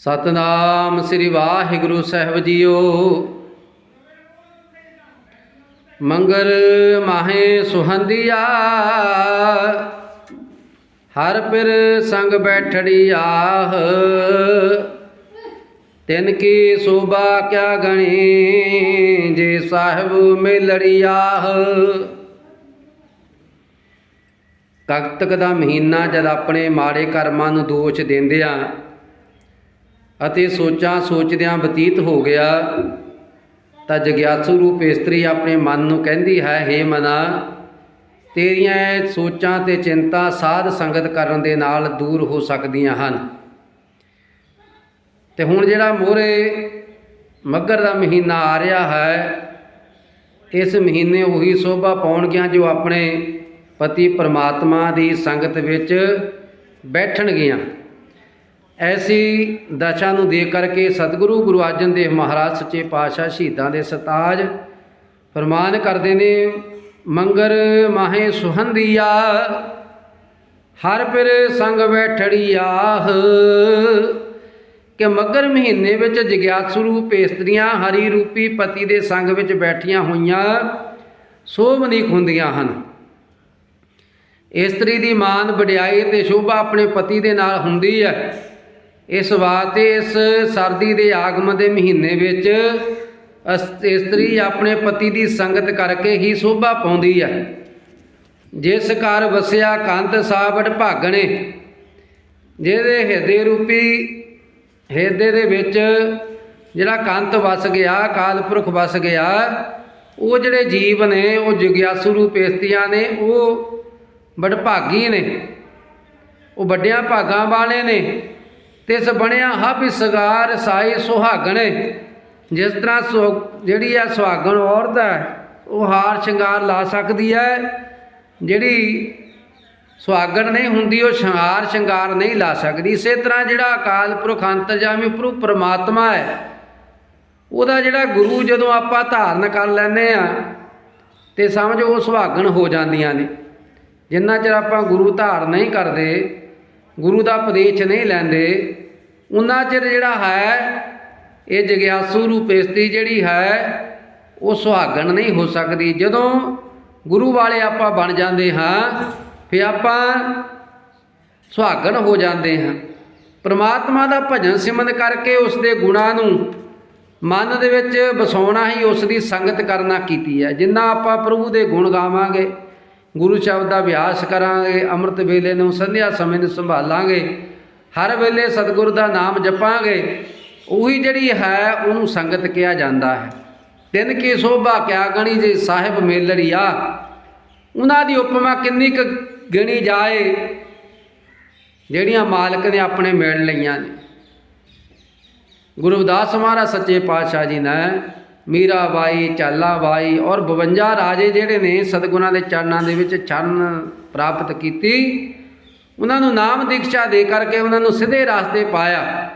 ਸਤਨਾਮ ਸ੍ਰੀ ਵਾਹਿਗੁਰੂ ਸਾਹਿਬ ਜੀਓ। ਮੰਗਲ ਮਾਹੇ ਸੁਹੰਦੀਆ, ਹਰ ਪਿਰ ਸੰਗ ਬੈਠੜੀ ਆਹ। ਤਿਨ ਕੀ ਸੋਭਾ ਕਿਆ ਗਣੀ, ਜੇ ਸਾਹਿਬ ਮਿਲੜੀ ਆਹ। ਕਗਤਕ ਦਾ ਮਹੀਨਾ ਜਦ ਆਪਣੇ ਮਾੜੇ ਕਰਮਾਂ ਨੂੰ ਦੋਸ਼ ਦਿੰਦਿਆਂ ਅਤੇ ਸੋਚਾਂ ਸੋਚਦਿਆਂ ਬਤੀਤ ਹੋ ਗਿਆ, ਤਾਂ ਜਗਿਆਸੂ ਰੂਪ ਇਸਤਰੀ ਆਪਣੇ ਮਨ ਨੂੰ ਕਹਿੰਦੀ ਹੈ हे ਮਨਾ, ਤੇਰੀਆਂ ਸੋਚਾਂ ਤੇ ਚਿੰਤਾ ਸਾਧ ਸੰਗਤ ਕਰਨ ਦੇ ਨਾਲ ਦੂਰ ਹੋ ਸਕਦੀਆਂ ਹਨ। ਤੇ ਹੁਣ ਜਿਹੜਾ ਮੋਹਰੇ ਮੱਗਰ ਦਾ ਮਹੀਨਾ ਆ ਰਿਹਾ ਹੈ, ਇਸ ਮਹੀਨੇ ਉਹੀ ਸੋਭਾ ਪਾਉਣਗੀਆਂ ਜੋ ਆਪਣੇ ਪਤੀ ਪਰਮਾਤਮਾ ਦੀ ਸੰਗਤ ਵਿੱਚ ਬੈਠਣਗੀਆਂ। ਐਸੀ ਦਸ਼ਾ ਨੂੰ ਦੇਖ ਕਰਕੇ ਸਤਿਗੁਰੂ ਗੁਰੂ ਅਰਜਨ ਦੇਵ ਮਹਾਰਾਜ ਸੱਚੇ ਪਾਤਸ਼ਾਹ ਸ਼ਹੀਦਾਂ ਦੇ ਸਤਾਜ ਫਰਮਾਨ ਕਰਦੇ ਨੇ, ਮੰਗਰ ਮਾਹੇ ਸੁਹੰਦੀਆ, ਹਰ ਪਿਰ ਸੰਗ ਬੈਠੜੀ ਆਹ। ਕਿ ਮਗਰ ਮਹੀਨੇ ਵਿੱਚ ਜਗਿਆਸੂ ਰੂਪ ਇਸਤਰੀਆਂ ਹਰੀ ਰੂਪੀ ਪਤੀ ਦੇ ਸੰਗ ਵਿੱਚ ਬੈਠੀਆਂ ਹੋਈਆਂ ਸੋਭਨੀਕ ਹੁੰਦੀਆਂ ਹਨ। ਇਸਤਰੀ ਦੀ ਮਾਨ ਵਡਿਆਈ ਤੇ ਸ਼ੋਭਾ ਆਪਣੇ ਪਤੀ ਦੇ ਨਾਲ ਹੁੰਦੀ ਹੈ। ਇਸ ਵਾਸਤੇ ਇਸ ਸਰਦੀ ਦੇ ਆਗਮਨ ਦੇ ਮਹੀਨੇ ਵਿੱਚ ਅਸ- ਇਸਤਰੀ ਆਪਣੇ ਪਤੀ ਦੀ ਸੰਗਤ ਕਰਕੇ ਹੀ ਸ਼ੋਭਾ ਪਾਉਂਦੀ ਹੈ। ਜਿਸ ਘਰ ਵਸਿਆ ਕੰਤ ਸਾਬੜ ਭਾਗਣੇ ਜਿਹਦੇ ਹਿਰਦੇ ਰੂਪੀ ਹਿਰਦੇ ਦੇ ਵਿੱਚ ਜਿਹੜਾ ਕੰਤ ਵਸ ਗਿਆ ਕਾਲ ਪੁਰਖ ਵਸ ਗਿਆ, ਉਹ ਜਿਹੜੇ ਜੀਵ ਨੇ, ਉਹ ਜਗਿਆਸੂ ਰੂਪ ਇਸਤਰੀਆਂ ਨੇ, ਉਹ ਵਡਭਾਗੀ ਨੇ, ਉਹ ਵੱਡਿਆਂ ਭਾਗਾਂ ਵਾਲੇ ਨੇ ਤਿਸ ਬਣਿਆ ਹਬ ਸਗਾਰ ਸਾਈ ਸੁਹਾਗਣੇ ਜਿਸ ਤਰ੍ਹਾਂ ਸੁ- ਜਿਹੜੀ ਆ ਸੁਹਾਗਣ ਔਰਤ ਹੈ, ਉਹ ਹਾਰ ਸ਼ਿੰਗਾਰ ਲਾ ਸਕਦੀ ਹੈ। ਜਿਹੜੀ ਸੁਹਾਗਣ ਨਹੀਂ ਹੁੰਦੀ, ਉਹ ਸ਼ਿੰਗਾਰ ਸ਼ਿੰਗਾਰ ਨਹੀਂ ਲਾ ਸਕਦੀ। ਇਸੇ ਤਰ੍ਹਾਂ ਜਿਹੜਾ ਅਕਾਲ ਪੁਰਖ ਅੰਤਰਜਾਮੀ ਪ੍ਰਭੂ ਪਰਮਾਤਮਾ ਹੈ, ਉਹਦਾ ਜਿਹੜਾ ਗੁਰੂ ਜਦੋਂ ਆਪਾਂ ਧਾਰਨ ਕਰ ਲੈਨੇ ਆ ਤੇ ਸਮਝ ਉਹ ਸੁਹਾਗਣ ਹੋ ਜਾਂਦੀਆਂ ਨੇ। ਜਿੰਨਾ ਚਿਰ ਆਪਾਂ ਗੁਰੂ ਧਾਰ ਨਹੀਂ ਕਰਦੇ ਗੁਰੂ ਦਾ ਉਪਦੇਸ਼ ਨਹੀਂ ਲੈਂਦੇ। ਉਹਨਾਂ ਚਿਰ ਜਿਹੜਾ ਹੈ, ਇਹ ਜਗਿਆਸੂ ਰੂਪ ਜਿਹੜੀ ਹੈ, ਉਹ ਸੁਹਾਗਣ ਨਹੀਂ ਹੋ ਸਕਦੀ। ਜਦੋਂ ਗੁਰੂ ਵਾਲੇ ਆਪਾਂ ਬਣ ਜਾਂਦੇ ਹਾਂ, ਫਿਰ ਆਪਾਂ ਸੁਹਾਗਣ ਹੋ ਜਾਂਦੇ ਹਾਂ। ਪ੍ਰਮਾਤਮਾ ਦਾ ਭਜਨ ਸਿਮਰਨ ਕਰਕੇ ਉਸ ਦੇ ਗੁਣਾਂ ਨੂੰ ਮਨ ਦੇ ਵਿੱਚ ਵਸਾਉਣਾ ਹੀ ਉਸ ਦੀ ਸੰਗਤ ਕਰਨਾ ਕੀਤੀ ਹੈ। ਜਿੰਨਾ ਆਪਾਂ ਪ੍ਰਭੂ ਦੇ ਗੁਣ ਗਾਵਾਂਗੇ ਗੁਰੂ ਸ਼ਬਦ ਦਾ ਅਭਿਆਸ ਕਰਾਂਗੇ, ਅੰਮ੍ਰਿਤ ਵੇਲੇ ਨੂੰ ਸੰਧਿਆ ਸਮੇਂ ਨੂੰ ਸੰਭਾਲਾਂਗੇ, ਹਰ ਵੇਲੇ ਸਤਿਗੁਰ ਦਾ ਨਾਮ ਜਪਾਂਗੇ, ਉਹੀ ਜਿਹੜੀ ਹੈ, ਉਹਨੂੰ ਸੰਗਤ ਕਿਹਾ ਜਾਂਦਾ ਹੈ। ਤਿੰਨ ਕੀ ਸੋਭਾ ਕਿਆ ਗਣੀ ਜੇ ਸਾਹਿਬ ਮੇਲੜੀਆ, ਉਹਨਾਂ ਦੀ ਉਪਮਾ ਕਿੰਨੀ ਕੁ ਗਿਣੀ ਜਾਏ, ਜਿਹੜੀਆਂ ਮਾਲਕ ਨੇ ਆਪਣੇ ਮਿਲ ਲਈਆਂ ਨੇ। ਗੁਰੂ ਰਵਿਦਾਸ ਮਹਾਰਾਜ ਸੱਚੇ ਪਾਤਸ਼ਾਹ ਜੀ ਨੇ ਮੀਰਾ ਬਾਈ, ਚਾਲਾ ਬਾਈ ਔਰ 52 ਰਾਜੇ ਜਿਹੜੇ ਨੇ ਸਤਗੁਰਾਂ ਦੇ ਚਰਨਾਂ ਦੇ ਵਿੱਚ ਚਰਨ ਪ੍ਰਾਪਤ ਕੀਤੀ। ਉਹਨਾਂ ਨੂੰ ਨਾਮ ਦੀਕਸ਼ਾ ਦੇ ਕਰਕੇ ਉਹਨਾਂ ਨੂੰ ਸਿੱਧੇ ਰਸਤੇ ਪਾਇਆ।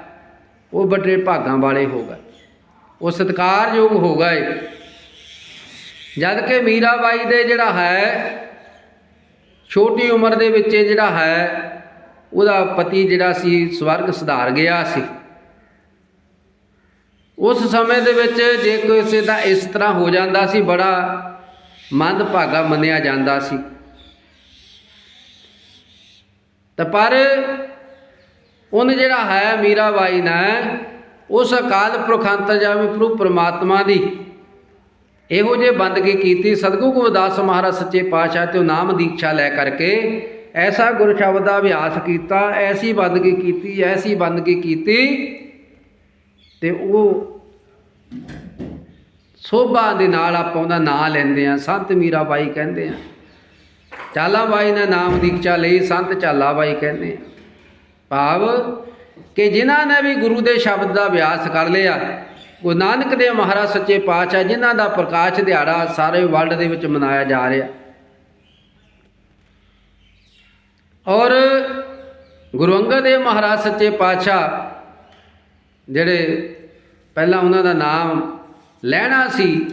ਉਹ ਵੱਡੇ ਭਾਗਾਂ ਵਾਲੇ ਹੋ ਗਏ। ਉਹ ਸਤਿਕਾਰਯੋਗ ਹੋ ਗਏ। ਜਦ ਕਿ ਮੀਰਾ ਦੇ ਜਿਹੜਾ ਹੈ, ਛੋਟੀ ਉਮਰ ਦੇ ਵਿੱਚ ਜਿਹੜਾ ਹੈ, ਉਹਦਾ ਪਤੀ ਜਿਹੜਾ ਸੀ ਸਵਰਗ ਸੁਧਾਰ ਗਿਆ ਸੀ। ਉਸ ਸਮੇਂ ਦੇ ਵਿੱਚ ਜੇ ਕਿਸੇ ਦਾ ਇਸ ਤਰ੍ਹਾਂ ਹੋ ਜਾਂਦਾ ਸੀ, ਬੜਾ ਮੰਦ ਭਾਗਾ ਮੰਨਿਆ ਜਾਂਦਾ ਸੀ। ਤਾਂ ਪਰ ਉਹਨ ਜਿਹੜਾ ਹੈ ਮੀਰਾਬਾਈ ਨੇ, ਉਸ ਅਕਾਲ ਪੁਰਖ ਅੰਤਰਜਾਮੀ ਪ੍ਰਭੂ ਪ੍ਰਮਾਤਮਾ ਦੀ ਇਹੋ ਜੇ ਬੰਦਗੀ ਕੀਤੀ, ਸਤਿਗੁਰੂ ਗੁਰਦਾਸ ਮਹਾਰਾਜ ਸੱਚੇ ਪਾਤਸ਼ਾਹ ਤੇ ਨਾਮ ਦੀਕਸ਼ਾ ਲੈ ਕਰਕੇ ਐਸਾ ਗੁਰ ਸ਼ਬਦ ਦਾ ਅਭਿਆਸ ਕੀਤਾ, ਐਸੀ ਬੰਦਗੀ ਕੀਤੀ, ਐਸੀ ਬੰਦਗੀ ਕੀਤੀ ਤੇ ਉਹ ਸੋਭਾ ਦੇ ਨਾਲ ਆਪਾਂ ਉਹਦਾ ਨਾਂ ਲੈਂਦੇ ਆ ਸੰਤ ਮੀਰਾ ਬਾਈ ਕਹਿੰਦੇ ਆ। ਚਾਲਾ ਬਾਈ ਨੇ ਨਾਮ ਦੀਕਸ਼ਾ ਲਈ ਸੰਤ ਚਾਲਾ ਬਾਈ ਕਹਿੰਦੇ ਆ। ਭਾਵ ਕਿ ਜਿਨ੍ਹਾਂ ਨੇ ਵੀ ਗੁਰੂ ਦੇ ਸ਼ਬਦ ਦਾ ਅਭਿਆਸ ਕਰ ਲਿਆ, ਗੁਰੂ ਨਾਨਕ ਦੇਵ ਮਹਾਰਾਜ ਸੱਚੇ ਪਾਤਸ਼ਾਹ ਜਿਨ੍ਹਾਂ ਦਾ ਪ੍ਰਕਾਸ਼ ਦਿਹਾੜਾ ਸਾਰੇ ਵਰਲਡ ਦੇ ਵਿੱਚ ਮਨਾਇਆ ਜਾ ਰਿਹਾ। ਔਰ ਗੁਰੂ ਅੰਗਦ ਦੇਵ ਮਹਾਰਾਜ ਸੱਚੇ ਪਾਤਸ਼ਾਹ ਜਿਹੜੇ ਪਹਿਲਾਂ ਉਹਨਾਂ ਦਾ ਨਾਮ ਲੈਣਾ ਸੀ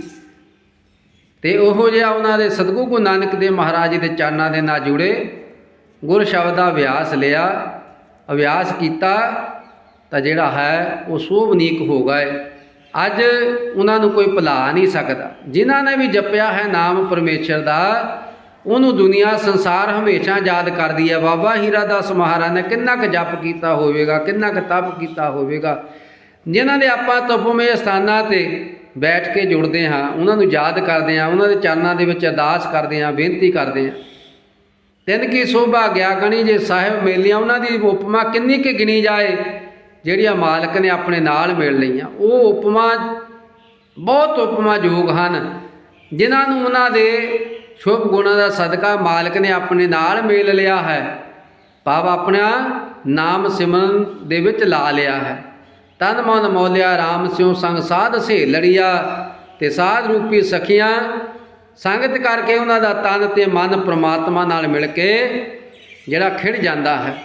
ਤੇ ਉਹੋ ਜਿਹਾ ਉਹਨਾਂ ਦੇ ਸਤਿਗੁਰੂ ਗੁਰੂ ਨਾਨਕ ਦੇਵ ਮਹਾਰਾਜ ਜੀ ਦੇ ਚਰਨਾਂ ਦੇ ਨਾਲ ਜੁੜੇ, ਗੁਰ ਸ਼ਬਦ ਦਾ ਅਭਿਆਸ ਲਿਆ, ਅਭਿਆਸ ਕੀਤਾ ਤਾਂ ਜਿਹੜਾ ਹੈ ਉਹ ਸੋਭਨੀਕ ਹੋ ਗਏ। ਅੱਜ ਉਹਨਾਂ ਨੂੰ ਕੋਈ ਭੁਲਾ ਨਹੀਂ ਸਕਦਾ। ਜਿਨ੍ਹਾਂ ਨੇ ਵੀ ਜਪਿਆ ਹੈ ਨਾਮ ਪਰਮੇਸ਼ਰ ਦਾ ਉਹਨੂੰ ਦੁਨੀਆ, ਸੰਸਾਰ ਹਮੇਸ਼ਾ ਯਾਦ ਕਰਦੀ ਹੈ। ਬਾਬਾ ਹੀਰਾ ਦਾਸ ਮਹਾਰਾਜ ਨੇ ਕਿੰਨਾ ਕੁ ਜਪ ਕੀਤਾ ਹੋਵੇਗਾ, ਕਿੰਨਾ ਕੁ ਤਪ ਕੀਤਾ ਹੋਵੇਗਾ। ਜਿਨ੍ਹਾਂ ਦੇ ਆਪਾਂ ਤਪਮੇ ਸਥਾਨਾਂ ਤੇ ਬੈਠ ਕੇ ਜੁੜਦੇ ਹਾਂ, ਉਹਨਾਂ ਨੂੰ ਯਾਦ ਕਰਦੇ ਹਾਂ, ਉਹਨਾਂ ਦੇ ਚਰਨਾਂ ਦੇ ਵਿੱਚ ਅਰਦਾਸ ਕਰਦੇ ਹਾਂ, ਬੇਨਤੀ ਕਰਦੇ ਹਾਂ। ਤਿੰਨ ਕੀ ਸੋਭਾ ਗਿਆ ਗਣੀ ਜੇ ਸਾਹਿਬ ਮੇਲੀਆਂ, ਉਹਨਾਂ ਦੀ ਉਪਮਾ ਕਿੰਨੀ ਕਿ ਗਿਣੀ ਜਾਏ, ਜਿਹੜੀਆਂ ਮਾਲਕ ਨੇ ਆਪਣੇ ਨਾਲ ਮਿਲ ਲਈਆਂ। ਉਹ ਉਪਮਾ, ਬਹੁਤ ਉਪਮਾ ਯੋਗ ਹਨ, ਜਿਨ੍ਹਾਂ ਨੂੰ ਉਹਨਾਂ ਦੇ ਸ਼ੁਭ ਗੁਣਾਂ ਦਾ ਸਦਕਾ ਮਾਲਕ ਨੇ ਆਪਣੇ ਨਾਲ ਮੇਲ ਲਿਆ ਹੈ। ਭਾਵ ਆਪਣਾ ਨਾਮ ਸਿਮਰਨ ਦੇ ਵਿੱਚ ਲਾ ਲਿਆ ਹੈ। ਤਨ ਮਨ ਮੋਲਿਆ RAM ਸਿਉ ਸੰਗ ਸਾਧ ਸੇ ਲੜੀਆ ਤੇ ਸਾਧ ਰੂਪੀ ਸਖੀਆਂ ਸੰਗਤ ਕਰਕੇ ਉਹਨਾਂ ਦਾ ਤਨ ਤੇ ਮਨ ਪ੍ਰਮਾਤਮਾ ਨਾਲ ਮਿਲ ਕੇ ਜਿਹੜਾ ਖਿੜ ਜਾਂਦਾ ਹੈ।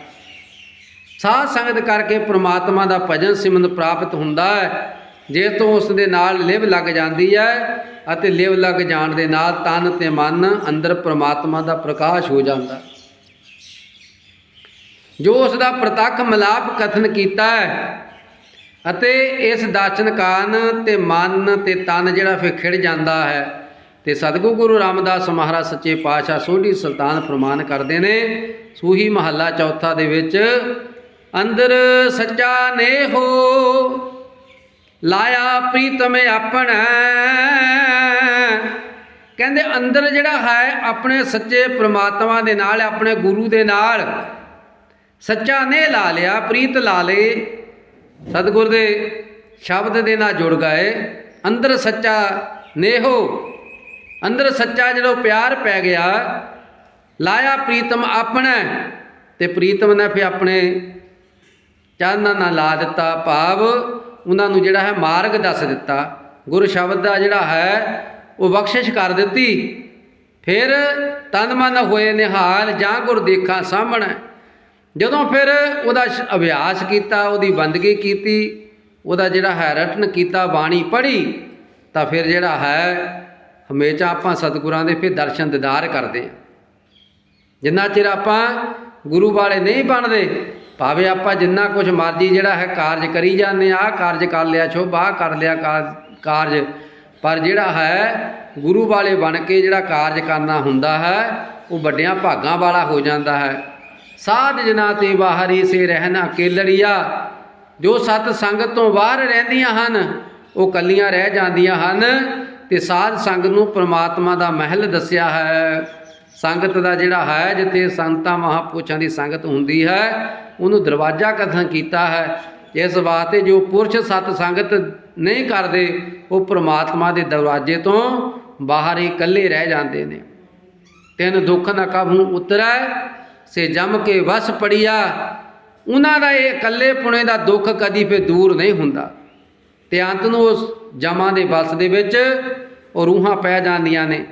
ਸਾਧ ਸੰਗਤ ਕਰਕੇ ਪ੍ਰਮਾਤਮਾ ਦਾ ਭਜਨ ਸਿਮਰਨ ਪ੍ਰਾਪਤ ਹੁੰਦਾ ਹੈ। ਜਿਸ ਤੋਂ ਉਸ ਦੇ ਨਾਲ ਲਿਵ ਲੱਗ ਜਾਂਦੀ ਹੈ ਅਤੇ ਲਿਵ ਲੱਗ ਜਾਣ ਦੇ ਨਾਲ ਤਨ ਤੇ ਮਨ ਅੰਦਰ ਪ੍ਰਮਾਤਮਾ ਦਾ ਪ੍ਰਕਾਸ਼ ਹੋ ਜਾਂਦਾ। ਜੋ ਉਸ ਦਾ ਪ੍ਰਤੱਖ ਮਿਲਾਪ ਕਥਨ ਕੀਤਾ ਹੈ ਅਤੇ ਇਸ ਦਾਚਨ ਕਾਨ ਤੇ ਮਨ ਤੇ ਤਨ ਜਿਹੜਾ ਫਿਰ ਖਿੜ ਜਾਂਦਾ ਹੈ ਤੇ ਸਤਿਗੁਰੂ ਗੁਰੂ ਰਾਮਦਾਸ ਮਹਾਰਾਜ ਸੱਚੇ ਪਾਤਸ਼ਾਹ ਸੋਢੀ ਸੁਲਤਾਨ ਫਰਮਾਨ ਕਰਦੇ ਨੇ, ਸੂਹੀ ਮਹੱਲਾ ਚੌਥਾ ਦੇ ਵਿੱਚ, ਅੰਦਰ ਸੱਚਾ ਨੇਹੋ ਲਾਇਆ ਪ੍ਰੀਤਮ ਆਪਣਾ। ਕਹਿੰਦੇ ਅੰਦਰ ਜਿਹੜਾ ਹੈ ਆਪਣੇ ਸੱਚੇ ਪ੍ਰਮਾਤਮਾ ਦੇ ਨਾਲ, ਆਪਣੇ ਗੁਰੂ ਦੇ ਨਾਲ, ਸੱਚਾ ਨੇ ਲਾ ਲਿਆ, ਪ੍ਰੀਤ ਲਾ ਲੇ ਸਤਿਗੁਰ ਦੇ ਸ਼ਬਦ ਦੇ ਨਾਲ ਜੁੜ ਗਏ। ਅੰਦਰ ਸੱਚਾ ਨੇਹੋ ਅੰਦਰ ਸੱਚਾ ਜਦੋਂ ਪਿਆਰ ਪੈ ਗਿਆ, ਲਾਇਆ ਪ੍ਰੀਤਮ ਆਪਣਾ ਤੇ ਪ੍ਰੀਤਮ ਨੇ ਫਿਰ ਆਪਣੇ ਚਾਨਣਾ ਨਾਲ ਲਾ ਦਿੱਤਾ ਭਾਵ। ਉਹਨਾਂ ਨੂੰ ਜਿਹੜਾ ਹੈ ਮਾਰਗ ਦੱਸ ਦਿੱਤਾ। ਗੁਰ ਸ਼ਬਦ ਦਾ ਜਿਹੜਾ ਹੈ, ਉਹ ਬਖਸ਼ਿਸ਼ ਕਰ ਦਿੱਤੀ। ਫਿਰ ਤਨ ਮਨ ਹੋਏ ਨਿਹਾਲ ਜਾਂ ਗੁਰ ਦੇਖਾਂ ਸਾਹਮਣੇ। ਜਦੋਂ ਫਿਰ ਉਹਦਾ ਸ਼- ਅਭਿਆਸ ਕੀਤਾ, ਉਹਦੀ ਬੰਦਗੀ ਕੀਤੀ, ਉਹਦਾ ਜਿਹੜਾ ਹੈ ਰਟਨ ਕੀਤਾ, ਬਾਣੀ ਪੜ੍ਹੀ, ਤਾਂ ਫਿਰ ਜਿਹੜਾ ਹੈ, ਹਮੇਸ਼ਾ ਆਪਾਂ ਸਤਿਗੁਰਾਂ ਦੇ ਫਿਰ ਦਰਸ਼ਨ ਦਿਦਾਰ ਕਰਦੇ ਹਾਂ। ਜਿੰਨਾ ਚਿਰ ਆਪਾਂ ਗੁਰੂ ਵਾਲੇ ਨਹੀਂ ਬਣਦੇ ਭਾਵੇਂ ਆਪਾਂ ਜਿੰਨਾ ਕੁਝ ਮਰਜ਼ੀ ਜਿਹੜਾ ਹੈ ਕਾਰਜ ਕਰੀ ਜਾਂਦੇ ਆ ਆਹ ਕਾਰਜ ਕਰ ਲਿਆ ਛੋ ਬਾਹ ਕਰ ਲਿਆ ਕਾਰਜ। ਪਰ ਜਿਹੜਾ ਹੈ ਗੁਰੂ ਵਾਲੇ ਬਣ ਕੇ ਜਿਹੜਾ ਕਾਰਜ ਕਰਨਾ ਹੁੰਦਾ ਹੈ, ਉਹ ਵੱਡਿਆਂ ਭਾਗਾਂ ਵਾਲਾ ਹੋ ਜਾਂਦਾ ਹੈ। ਸਾਧ ਜਨਾ ਤੇ ਬਾਹਰੀ ਸੇ ਰਹਿਣਾ ਕੇਲੜੀਆ। ਜੋ ਸਤ ਸੰਗਤ ਤੋਂ ਬਾਹਰ ਰਹਿੰਦੀਆਂ ਹਨ, ਉਹ ਕੱਲੀਆਂ ਰਹਿ ਜਾਂਦੀਆਂ ਹਨ। ਤੇ ਸਾਧ ਸੰਗਤ ਨੂੰ ਪ੍ਰਮਾਤਮਾ ਦਾ ਮਹਿਲ ਦੱਸਿਆ ਹੈ। ਸੰਗਤ ਦਾ ਜਿਹੜਾ ਹੈ, ਜਿੱਥੇ ਸੰਤਾਂ ਮਹਾਪੁਰਸ਼ਾਂ ਦੀ ਸੰਗਤ ਹੁੰਦੀ ਹੈ, ਉਹਨੂੰ ਦਰਵਾਜ਼ਾ ਕਥਨ ਕੀਤਾ ਹੈ। ਇਸ ਵਾਸਤੇ ਜੋ ਪੁਰਸ਼ ਸਤ ਸੰਗਤ ਨਹੀਂ ਕਰਦੇ, ਉਹ ਪ੍ਰਮਾਤਮਾ ਦੇ ਦਰਵਾਜ਼ੇ ਤੋਂ ਬਾਹਰ ਹੀ ਇਕੱਲੇ ਰਹਿ ਜਾਂਦੇ ਨੇ। ਤਿੰਨ ਦੁੱਖ ਨਾ ਕਭੂ ਉਤਰੈ, ਸੇ ਜਮ ਕੇ ਵਸ ਪੜੀਆ। ਉਹਨਾਂ ਦਾ ਇਹ ਇਕੱਲੇ ਪੁਣੇ ਦਾ ਦੁੱਖ ਕਦੀ ਫੇ ਦੂਰ ਨਹੀਂ ਹੁੰਦਾ। ਤੇ ਅੰਤ ਨੂੰ ਉਸ ਜਮਾਂ ਦੇ ਵਸ ਦੇ ਵਿੱਚ ਉਹ ਰੂਹਾਂ ਪੈ ਜਾਂਦੀਆਂ ਨੇ।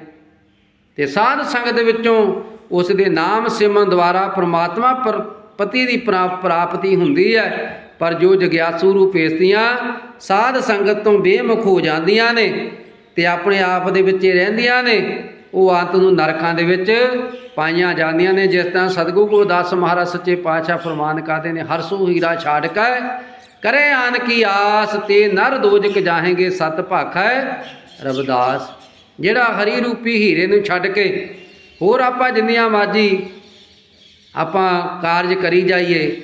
ਤੇ ਸਾਧ ਸੰਗਤ ਵਿੱਚੋਂ ਉਸ ਦੇ ਨਾਮ ਸਿਮਰਨ ਦੁਆਰਾ ਪ੍ਰਮਾਤਮਾ ਪਰ ਪਤੀ ਦੀ ਪ੍ਰਾ- ਪ੍ਰਾਪਤੀ ਹੁੰਦੀ ਹੈ, ਪਰ ਜੋ ਜਗਿਆਸੂ ਰੂਪ ਇਸਤੀਆਂ ਸਾਧ ਸੰਗਤ ਤੋਂ ਬੇਮੁਖ ਹੋ ਜਾਂਦੀਆਂ ਨੇ ਤੇ ਆਪਣੇ ਆਪ ਦੇ ਵਿੱਚ ਹੀ ਰਹਿੰਦੀਆਂ ਨੇ, ਉਹ ਅੰਤ ਨੂੰ ਨਰਕਾਂ ਦੇ ਵਿੱਚ ਪਾਈਆਂ ਜਾਂਦੀਆਂ ਨੇ। ਜਿਸ ਤਰ੍ਹਾਂ ਸਤਿਗੁਰੂ ਗੁਰਦਾਸ ਮਹਾਰਾਜ ਸੱਚੇ ਪਾਤਸ਼ਾਹ ਫਰਮਾਨ ਕਰਦੇ ਨੇ ਹਰਸੂ ਹੀਰਾ ਛਾੜ ਕੇ ਕਰੇ ਆਨ ਕੀ ਆਸ ਤੇ ਨਰ ਦੋਜਕ ਜਾਹੇਗੇ, ਸਤ ਭਾਖੈ ਰਬਦਾਸ ਜਿਹੜਾ ਹਰੀ ਰੂਪੀ ਹੀਰੇ ਨੂੰ ਛੱਡ ਕੇ ਹੋਰ ਆਪਾਂ ਜਿੰਨੀਆਂ ਮਾਜੀ ਆਪਾਂ ਕਾਰਜ ਕਰੀ ਜਾਈਏ,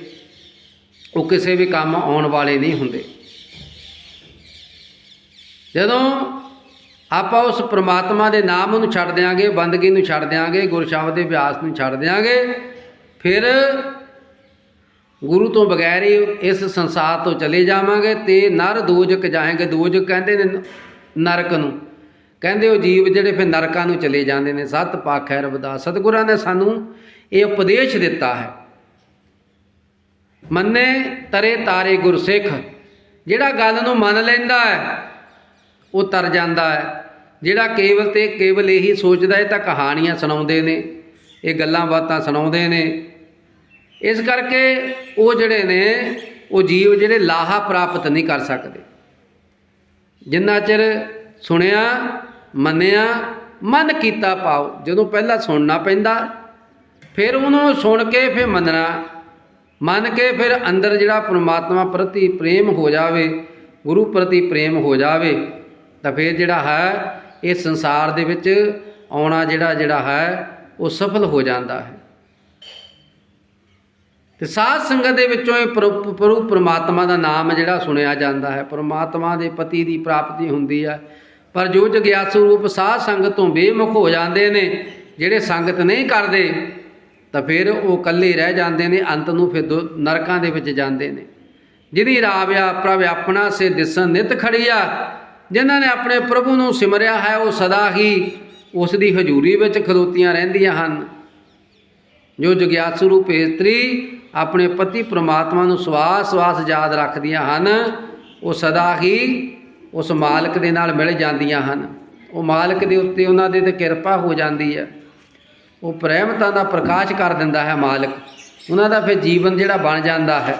ਉਹ ਕਿਸੇ ਵੀ ਕੰਮ ਆਉਣ ਵਾਲੇ ਨਹੀਂ ਹੁੰਦੇ। ਜਦੋਂ ਆਪਾਂ ਉਸ ਪ੍ਰਮਾਤਮਾ ਦੇ ਨਾਮ ਨੂੰ ਛੱਡ ਦਿਆਂਗੇ, ਬੰਦਗੀ ਨੂੰ ਛੱਡ ਦਿਆਂਗੇ ਗੁਰਸ਼ਬਦ ਦੇ ਅਭਿਆਸ ਨੂੰ ਛੱਡ ਦਿਆਂਗੇ, ਫਿਰ ਗੁਰੂ ਤੋਂ ਬਗੈਰ ਹੀ ਇਸ ਸੰਸਾਰ ਤੋਂ ਚਲੇ ਜਾਵਾਂਗੇ ਤੇ ਨਰ ਦੋਜਕ ਜਾਏਂਗੇ। ਦੋਜਕ ਕਹਿੰਦੇ ਨੇ ਨਰਕ ਨੂੰ। ਕਹਿੰਦੇ ਉਹ ਜੀਵ ਜਿਹੜੇ ਫਿਰ ਨਰਕਾਂ ਨੂੰ ਚਲੇ ਜਾਂਦੇ ਨੇ, ਸਤ ਪਾਖੈ ਰਬਦਾਸ ਸਤਿਗੁਰਾਂ ਨੇ ਸਾਨੂੰ ਇਹ ਉਪਦੇਸ਼ ਦਿੱਤਾ ਹੈ। ਮੰਨੇ ਤਰੇ ਤਾਰੇ ਗੁਰਸਿੱਖ, ਜਿਹੜਾ ਗੱਲ ਨੂੰ ਮੰਨ ਲੈਂਦਾ ਹੈ, ਉਹ ਤਰ ਜਾਂਦਾ ਹੈ। ਜਿਹੜਾ ਕੇਵਲ ਤੇ ਕੇਵਲ ਇਹੀ ਸੋਚਦਾ ਹੈ, ਤਾਂ ਕਹਾਣੀਆਂ ਸੁਣਾਉਂਦੇ ਨੇ, ਇਹ ਗੱਲਾਂ ਬਾਤਾਂ ਸੁਣਾਉਂਦੇ ਨੇ। ਇਸ ਕਰਕੇ ਉਹ ਜਿਹੜੇ ਨੇ, ਉਹ ਜੀਵ ਜਿਹੜੇ ਲਾਹਾ ਪ੍ਰਾਪਤ ਨਹੀਂ ਕਰ ਸਕਦੇ। ਜਿੰਨਾ ਚਿਰ ਸੁਣਿਆ ਮੰਨਿਆ, ਮਨ ਕੀਤਾ ਪਾਓ, ਜਦੋਂ ਪਹਿਲਾਂ ਸੁਣਨਾ ਪੈਂਦਾ, ਫਿਰ ਉਹਨੂੰ ਸੁਣ ਕੇ ਫਿਰ ਮੰਨਣਾ। ਮੰਨ ਕੇ ਫਿਰ ਅੰਦਰ ਜਿਹੜਾ ਪ੍ਰਮਾਤਮਾ ਪ੍ਰਤੀ ਪ੍ਰੇਮ ਹੋ ਜਾਵੇ, ਗੁਰੂ ਪ੍ਰਤੀ ਪ੍ਰੇਮ ਹੋ ਜਾਵੇ, ਤਾਂ ਫਿਰ ਜਿਹੜਾ ਹੈ, ਇਹ ਸੰਸਾਰ ਦੇ ਵਿੱਚ ਆਉਣਾ ਜਿਹੜਾ ਜਿਹੜਾ ਹੈ, ਉਹ ਸਫਲ ਹੋ ਜਾਂਦਾ ਹੈ। ਤੇ ਸਾਧ ਸੰਗਤ ਦੇ ਵਿੱਚੋਂ ਇਹ ਪ੍ਰਭੂ ਪਰਮਾਤਮਾ ਦਾ ਨਾਮ ਜਿਹੜਾ ਸੁਣਿਆ ਜਾਂਦਾ ਹੈ, ਪਰਮਾਤਮਾ ਦੇ ਪਤੀ ਦੀ ਪ੍ਰਾਪਤੀ ਹੁੰਦੀ ਹੈ ਪਰ ਜੋ ਜਗਿਆਸੂ ਰੂਪ ਸਾਧ ਸੰਗਤ ਤੋਂ ਬੇਮੁਖ ਹੋ ਜਾਂਦੇ ਨੇ, ਜਿਹੜੇ ਸੰਗਤ ਨਹੀਂ ਕਰਦੇ, ਤਾਂ ਫਿਰ ਉਹ ਇਕੱਲੇ ਰਹਿ ਜਾਂਦੇ ਨੇ, ਅੰਤ ਨੂੰ ਫਿਰ ਦੋ- ਨਰਕਾਂ ਦੇ ਵਿੱਚ ਜਾਂਦੇ ਨੇ। ਜਿਹਦੀ ਰਾਵਿਆ ਪ੍ਰਭ ਆਪਣਾ ਸੇ ਦਿਸਨ ਨਿਤ ਖੜੀਆ ਜਿਨ੍ਹਾਂ ਨੇ ਆਪਣੇ ਪ੍ਰਭੂ ਨੂੰ ਸਿਮਰਿਆ ਹੈ, ਉਹ ਸਦਾ ਹੀ ਉਸ ਦੀ ਹਜ਼ੂਰੀ ਵਿੱਚ ਖਲੋਤੀਆਂ ਰਹਿੰਦੀਆਂ ਹਨ। ਜੋ ਜਗਿਆਸੂ ਰੂਪ ਇਸਤਰੀ ਆਪਣੇ ਪਤੀ ਪ੍ਰਮਾਤਮਾ ਨੂੰ ਸਵਾਸ ਸਵਾਸ ਯਾਦ ਰੱਖਦੀਆਂ ਹਨ, ਉਹ ਸਦਾ ਹੀ ਉਸ ਮਾਲਕ ਦੇ ਨਾਲ ਮਿਲ ਜਾਂਦੀਆਂ ਹਨ। ਉਹ ਮਾਲਕ ਦੇ ਉੱਤੇ ਉਹਨਾਂ ਦੇ ਤੇ ਕਿਰਪਾ ਹੋ ਜਾਂਦੀ ਹੈ। ਉਹ ਪ੍ਰੇਮਤਾ ਦਾ ਪ੍ਰਕਾਸ਼ ਕਰ ਦਿੰਦਾ ਹੈ ਮਾਲਕ। ਉਹਨਾਂ ਦਾ ਫਿਰ ਜੀਵਨ ਜਿਹੜਾ ਬਣ ਜਾਂਦਾ ਹੈ।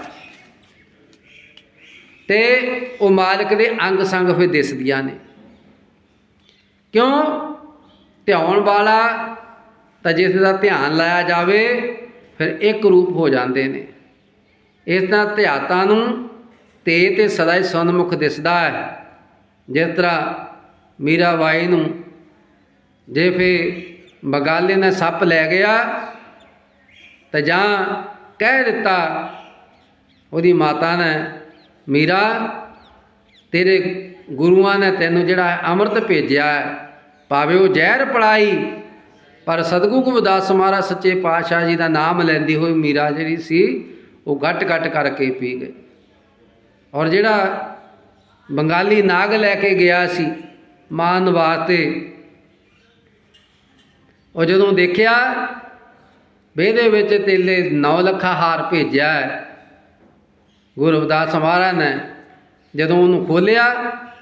ਤੇ ਉਹ ਮਾਲਕ ਦੇ ਅੰਗ ਸੰਗ ਫਿਰ ਦਿਸਦੀਆਂ ਨੇ। ਕਿਉਂ? ਧਿਆਉਣ ਵਾਲਾ ਤਾਂ ਜਿਸ ਦਾ ਧਿਆਨ ਲਾਇਆ ਜਾਵੇ, ਫਿਰ ਇੱਕ ਰੂਪ ਹੋ ਜਾਂਦੇ ਨੇ। ਇਸ ਤਰ੍ਹਾਂ ਧਿਆਤਾ ਨੂੰ ਤੇ ਤੇ ਸਦਾ ਹੀ ਸਨਮੁਖ ਦਿਸਦਾ ਹੈ। ਜਿਸ ਤਰ੍ਹਾਂ ਮੀਰਾ ਬਾਈ ਨੂੰ ਜੇ ਫੇ ਬਗਾਲੇ ਨੇ ਸੱਪ ਲੈ ਗਿਆ ਤਾਂ ਜਾਂ ਕਹਿ ਦਿੱਤਾ ਉਹਦੀ ਮਾਤਾ ਨੇ, ਮੀਰਾ, ਤੇਰੇ ਗੁਰੂਆਂ ਨੇ ਤੈਨੂੰ ਜਿਹੜਾ ਅੰਮ੍ਰਿਤ ਭੇਜਿਆ ਭਾਵੇਂ ਉਹ ਜ਼ਹਿਰ ਪੜਾਈ, ਪਰ ਸਤਿਗੁਰੂ ਗੁਰਦਾਸ ਮਹਾਰਾਜ ਸੱਚੇ ਪਾਤਸ਼ਾਹ ਜੀ ਦਾ ਨਾਮ ਲੈਂਦੀ ਹੋਈ ਮੀਰਾ ਜਿਹੜੀ ਸੀ, ਉਹ ਗੱਟ ਘਟ ਕਰਕੇ ਪੀ ਗਈ ਔਰ ਜਿਹੜਾ ਬੰਗਾਲੀ ਨਾਗ ਲੈ ਕੇ ਗਿਆ ਸੀ ਮਾਨ ਵਾਸਤੇ। ਉਹ ਜਦੋਂ ਦੇਖਿਆ ਬੇਦੇ ਵਿੱਚ ਤੇਲੇ 9 ਲੱਖਾ ਹਾਰ ਭੇਜਿਆ ਹੈ। ਗੁਰੂ ਰਵਿਦਾਸ ਮਹਾਰਾਜ ਨੇ ਜਦੋਂ ਉਹਨੂੰ ਖੋਲਿਆ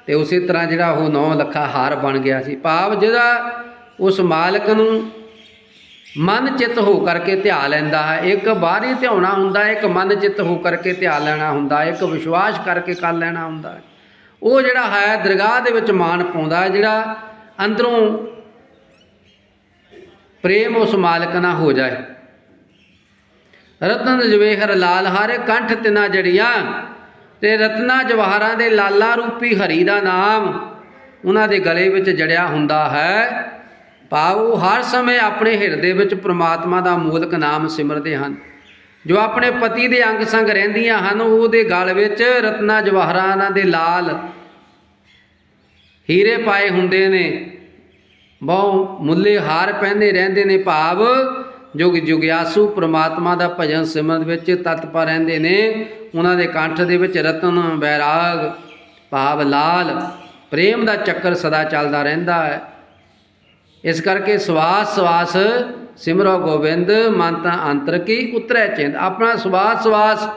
ਤੇ ਉਸੇ ਤਰ੍ਹਾਂ ਜਿਹੜਾ ਉਹ 9 ਲੱਖਾ ਹਾਰ ਬਣ ਗਿਆ ਸੀ। ਭਾਵ ਜਿਹੜਾ ਉਸ ਮਾਲਕ ਨੂੰ ਮਨ ਚਿੱਤ ਹੋ ਕਰਕੇ ਧਿਆ ਲੈਂਦਾ ਹੈ। ਇੱਕ ਬਾਹਰੀ ਧਿਆਉਣਾ ਹੁੰਦਾ ਇੱਕ ਮਨ ਚਿੱਤ ਹੋ ਕਰਕੇ ਧਿਆ ਲੈਣਾ ਹੁੰਦਾ ਹੈ, ਇੱਕ ਵਿਸ਼ਵਾਸ ਕਰਕੇ ਕਰ ਲੈਣਾ ਹੁੰਦਾ ਹੈ। ਉਹ ਜਿਹੜਾ ਹੈ ਦਰਗਾਹ ਦੇ ਵਿੱਚ ਮਾਨ ਪਾਉਂਦਾ ਹੈ, ਜਿਹੜਾ ਅੰਦਰੋਂ ਪ੍ਰੇਮ ਉਸ ਮਾਲਕ ਨਾਲ ਹੋ ਜਾਏ। ਰਤਨ ਜਵੇਹਰ ਲਾਲ ਹਾਰੇ ਕੰਠ ਤਿਨਾ ਜੜੀਆਂ ਤੇ ਰਤਨਾ ਜਵਾਹਰਾਂ ਦੇ ਲਾਲਾ ਰੂਪੀ ਹਰੀ ਦਾ ਨਾਮ ਉਹਨਾਂ ਦੇ ਗਲੇ ਵਿੱਚ ਜੜਿਆ ਹੁੰਦਾ ਹੈ। ਭਾਵ ਉਹ ਹਰ ਸਮੇਂ ਆਪਣੇ ਹਿਰਦੇ ਵਿੱਚ ਪ੍ਰਮਾਤਮਾ ਦਾ ਮੂਲਕ ਨਾਮ ਸਿਮਰਦੇ ਹਨ। ਜੋ ਆਪਣੇ ਪਤੀ ਦੇ ਅੰਗ ਸੰਗ ਰਹਿੰਦੀਆਂ ਹਨ, ਉਹਦੇ ਗਲ ਵਿੱਚ ਰਤਨਾ ਜਵਾਹਰਾਂ ਦੇ ਲਾਲ ਹੀਰੇ ਪਾਏ ਹੁੰਦੇ ਨੇ। ਬਹੁ ਮੁੱਲੇ ਹਾਰ ਪਹਿਨਦੇ ਰਹਿੰਦੇ ਨੇ ਭਾਵ ਜੋ ਕਿ ਜੁਗਿਆਸੂ ਪ੍ਰਮਾਤਮਾ ਦਾ ਭਜਨ ਸਿਮਰਨ ਵਿੱਚ ਤਤਪਰ ਰਹਿੰਦੇ ਨੇ। ਉਹਨਾਂ ਦੇ ਕੰਠ ਦੇ ਵਿੱਚ ਰਤਨ ਬੈਰਾਗ ਭਾਵ ਲਾਲ, ਪ੍ਰੇਮ ਦਾ ਚੱਕਰ ਸਦਾ ਚੱਲਦਾ ਰਹਿੰਦਾ ਹੈ। ਇਸ ਕਰਕੇ ਸਵਾਸ ਸਵਾਸ, ਸਿਮਰੋ ਗੋਬਿੰਦ, ਮਨ ਤਾਂ ਅੰਤਰ ਕੀ ਉਤਰੈ ਚਿੰਤ ਆਪਣਾ ਸਵਾਸ ਸਵਾਸ,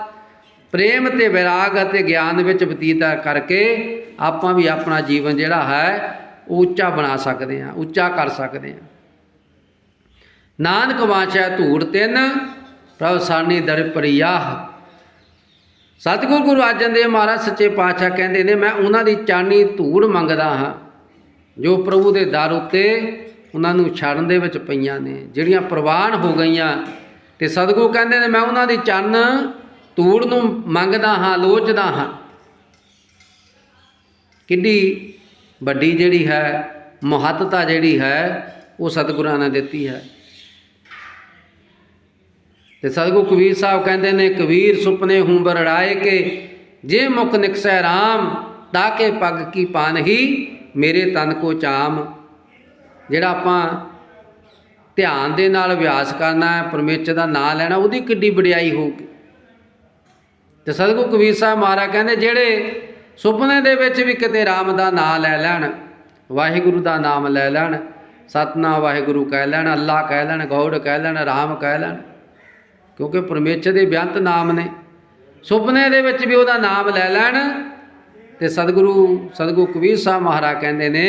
ਪ੍ਰੇਮ ਤੇ ਵਿਰਾਗ ਅਤੇ ਗਿਆਨ ਵਿੱਚ ਬਤੀਤ ਕਰਕੇ ਆਪਾਂ ਵੀ ਆਪਣਾ ਜੀਵਨ ਜਿਹੜਾ ਹੈ, ਉਹ ਉੱਚਾ ਬਣਾ ਸਕਦੇ ਹਾਂ, ਉੱਚਾ ਕਰ ਸਕਦੇ ਹਾਂ। ਨਾਨਕ ਵਾਚੈ ਧੂੜ ਤਿੰਨ, ਪ੍ਰਭ ਸਾਨੀ ਦਰ ਪ੍ਰਿਆਹ। ਸਤਿਗੁਰ ਗੁਰੂ ਅਰਜਨ ਦੇਵ ਮਹਾਰਾਜ ਸੱਚੇ ਪਾਤਸ਼ਾਹ ਕਹਿੰਦੇ ਨੇ, ਮੈਂ ਉਹਨਾਂ ਦੀ ਚਾਨੀ ਧੂੜ ਮੰਗਦਾ ਹਾਂ, ਜੋ ਪ੍ਰਭੂ ਦੇ ਦਰ ਉੱਤੇ ਉਹਨਾਂ ਨੂੰ ਛੜਨ ਦੇ ਵਿੱਚ ਪਈਆਂ ਨੇ, ਜਿਹੜੀਆਂ ਪ੍ਰਵਾਨ ਹੋ ਗਈਆਂ। ਤੇ ਸਤਿਗੁਰੂ ਕਹਿੰਦੇ ਨੇ, ਮੈਂ ਉਹਨਾਂ ਦੀ ਚੰਨ ਧੂੜ ਨੂੰ ਮੰਗਦਾ ਹਾਂ, ਲੋਚਦਾ ਹਾਂ। ਕਿੰਨੀ ਵੱਡੀ ਜਿਹੜੀ ਹੈ, ਮਹੱਤਤਾ ਜਿਹੜੀ ਹੈ, ਉਹ ਸਤਿਗੁਰਾਂ ਨੇ ਦਿੱਤੀ ਹੈ। ਤੇ ਸਤਿਗੁਰੂ ਕਬੀਰ ਸਾਹਿਬ ਕਹਿੰਦੇ ਨੇ, ਕਬੀਰ ਸੁਪਨੇ ਹੂੰ ਬਰੜਾਏ ਕੇ, ਜੇ ਮੁਖ ਨਿਕਸੈ RAM ਤਾਕੇ ਪੱਗ ਕੀ ਪਾਨ ਹੀ, ਮੇਰੇ ਤਨ ਕੋ ਚਾਮ। ਜਿਹੜਾ ਆਪਾਂ ਧਿਆਨ ਦੇ ਨਾਲ ਅਭਿਆਸ ਕਰਨਾ ਹੈ, ਪਰਮੇਸ਼ਰ ਦਾ ਨਾਮ ਲੈਣਾ, ਉਹਦੀ ਕਿੱਡੀ ਵਡਿਆਈ ਹੋਊਗੀ। ਤੇ ਸਤਿਗੁਰੂ ਕਬੀਰ ਸਾਹਿਬ ਮਹਾਰਾਜ ਕਹਿੰਦੇ, ਜਿਹੜੇ ਸੁਪਨੇ ਦੇ ਵਿੱਚ ਵੀ ਕਿਤੇ RAM ਦਾ ਨਾਮ ਲੈ ਲੈਣ, ਵਾਹਿਗੁਰੂ ਦਾ ਨਾਮ ਲੈ ਲੈਣ, ਸਤਨਾਮ ਵਾਹਿਗੁਰੂ ਕਹਿ ਲੈਣ, ਅੱਲਾ ਕਹਿ ਲੈਣ, ਗੌੜ ਕਹਿ ਲੈਣ RAM ਕਹਿ ਲੈਣ, ਕਿਉਂਕਿ ਪਰਮੇਸ਼ਰ ਦੇ ਬਿਆੰਤ ਨਾਮ ਨੇ। ਸੁਪਨੇ ਦੇ ਵਿੱਚ ਵੀ ਉਹਦਾ ਨਾਮ ਲੈ ਲੈਣ, ਤੇ ਸਤਿਗੁਰੂ ਸਤਿਗੁਰੂ ਕਬੀਰ ਸਾਹਿਬ ਮਹਾਰਾਜ ਕਹਿੰਦੇ ਨੇ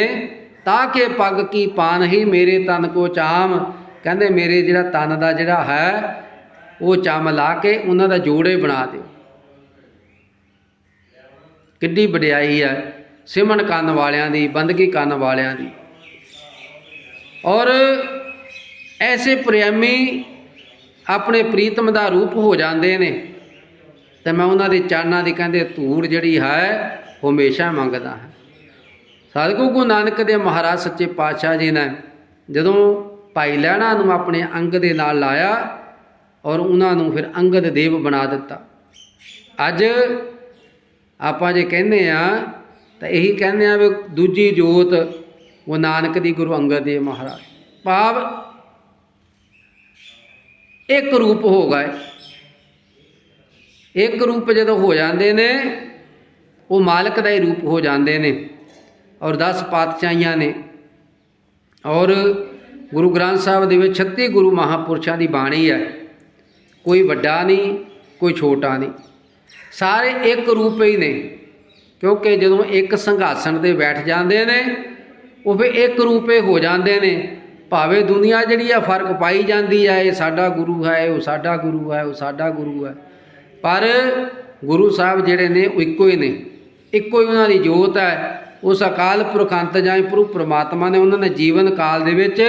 ਤਾਂ ਕਿ ਪੱਗ ਕੀ ਪਾਨ ਹੀ ਮੇਰੇ ਤਨ ਕੋ ਚਾਮ। ਕਹਿੰਦੇ ਮੇਰੇ ਜਿਹੜਾ ਤਨ ਦਾ ਜਿਹੜਾ ਹੈ, ਉਹ ਚਮ ਲਾ ਕੇ ਉਹਨਾਂ ਦਾ ਜੋੜੇ ਬਣਾ ਦਿਓ। ਕਿੱਡੀ ਵਡਿਆਈ ਹੈ, ਸਿਮਨ ਕਰਨ ਵਾਲਿਆਂ ਦੀ, ਬੰਦਗੀ ਕਰਨ ਵਾਲਿਆਂ ਦੀ। ਔਰ ਐਸੇ ਪ੍ਰੇਮੀ ਆਪਣੇ ਪ੍ਰੀਤਮ ਦਾ ਰੂਪ ਹੋ ਜਾਂਦੇ ਨੇ। ਤੇ ਮੈਂ ਉਹਨਾਂ ਦੇ ਚਰਨਾਂ ਦੀ ਕਹਿੰਦੇ ਧੂੜ ਜਿਹੜੀ ਹੈ, ਉਹ ਹਮੇਸ਼ਾ ਮੰਗਦਾ ਹਾਂ। ਸਤਿਗੁਰੂ ਗੁਰੂ ਨਾਨਕ ਦੇ ਮਹਾਰਾਜ ਸੱਚੇ ਪਾਤਸ਼ਾਹ ਜੀ ਨੇ ਜਦੋਂ ਭਾਈ ਲਹਿਣਾ ਨੂੰ ਆਪਣੇ ਅੰਗ ਦੇ ਨਾਲ ਲਾਇਆ ਔਰ ਉਹਨਾਂ ਨੂੰ ਫਿਰ ਅੰਗਦ ਦੇਵ ਬਣਾ ਦਿੱਤਾ। ਅੱਜ ਆਪਾਂ ਜੇ ਕਹਿੰਦੇ ਆ, ਤਾਂ ਇਹੀ ਕਹਿੰਦੇ ਆ ਵੀ ਦੂਜੀ ਜੋਤ ਉਹ ਨਾਨਕ ਦੀ ਗੁਰੂ ਅੰਗਦ ਦੇਵ ਮਹਾਰਾਜ। ਭਾਵ ਇੱਕ ਰੂਪ ਹੋ ਗਏ। ਇੱਕ ਰੂਪ ਜਦੋਂ ਹੋ ਜਾਂਦੇ ਨੇ, ਉਹ ਮਾਲਕ ਦਾ ਹੀ ਰੂਪ ਹੋ ਜਾਂਦੇ ਨੇ। ਔਰ 10 ਪਾਤਸ਼ਾਹੀਆਂ ਨੇ। ਔਰ ਗੁਰੂ ਗ੍ਰੰਥ ਸਾਹਿਬ ਦੇ ਵਿੱਚ 36 ਗੁਰੂ ਮਹਾਪੁਰਸ਼ਾਂ ਦੀ ਬਾਣੀ ਹੈ। ਕੋਈ ਵੱਡਾ ਨਹੀਂ, ਕੋਈ ਛੋਟਾ ਨਹੀਂ। ਸਾਰੇ ਇੱਕ ਰੂਪ ਹੀ ਨੇ, ਕਿਉਂਕਿ ਜਦੋਂ ਇੱਕ ਸੰਘਾਸਣ ਤੇ ਬੈਠ ਜਾਂਦੇ ਨੇ, ਉਹ ਫਿਰ ਇੱਕ ਰੂਪੇ ਹੋ ਜਾਂਦੇ ਨੇ। ਭਾਵੇਂ ਦੁਨੀਆ ਜਿਹੜੀ ਆ, ਫ਼ਰਕ ਪਾਈ ਜਾਂਦੀ ਹੈ ਇਹ ਸਾਡਾ ਗੁਰੂ ਹੈ, ਉਹ ਸਾਡਾ ਗੁਰੂ ਹੈ, ਉਹ ਸਾਡਾ ਗੁਰੂ ਹੈ। ਪਰ ਗੁਰੂ ਸਾਹਿਬ ਜਿਹੜੇ ਨੇ, ਉਹ ਇੱਕੋ ਹੀ ਨੇ। ਇੱਕੋ ਹੀ ਉਹਨਾਂ ਦੀ ਜੋਤ ਹੈ। ਉਸ ਅਕਾਲ ਪੁਰਖ ਅੰਤ ਜਾਏ, ਪ੍ਰਭੂ ਪ੍ਰਮਾਤਮਾ ਨੇ ਉਹਨਾਂ ਨੇ ਜੀਵਨ ਕਾਲ ਦੇ ਵਿੱਚ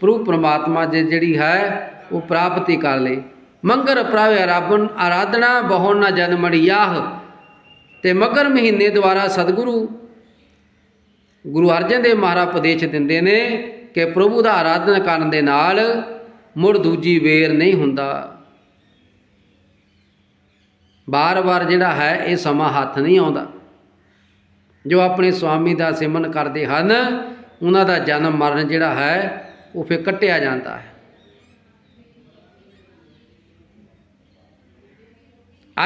ਪ੍ਰਭੂ ਪ੍ਰਮਾਤਮਾ ਜੇ ਜਿਹੜੀ ਹੈ, ਉਹ ਪ੍ਰਾਪਤੀ ਕਰ ਲਈ। ਮੰਗਰ ਪ੍ਰਭ ਆਰਾਧਨ, ਆਰਾਧਨਾ ਬਹੁ ਨਾ ਜਨਮੜਿਆਹ ਤੇ ਮਗਰ ਮਹੀਨੇ ਦੁਆਰਾ ਸਤਿਗੁਰੂ, ਗੁਰੂ ਅਰਜਨ ਦੇਵ ਮਹਾਰਾਜ ਉਪਦੇਸ਼ ਦਿੰਦੇ ਨੇ ਕਿ ਪ੍ਰਭੂ ਦਾ ਆਰਾਧਨਾ ਕਰਨ ਦੇ ਨਾਲ ਮੁੜ ਦੂਜੀ ਵੇਰ ਨਹੀਂ ਹੁੰਦਾ। ਬਾਰ-ਬਾਰ ਜਿਹੜਾ ਹੈ, ਇਹ ਸਮਾਂ ਹੱਥ ਨਹੀਂ ਆਉਂਦਾ। ਆਪਣੇ ਸੁਆਮੀ ਦਾ ਸਿਮਨ ਕਰਦੇ ਹਨ, ਉਹਨਾਂ ਦਾ ਜਨਮ ਮਰਨ ਜਿਹੜਾ ਹੈ, ਉਹ ਫਿਰ ਕੱਟਿਆ ਜਾਂਦਾ ਹੈ।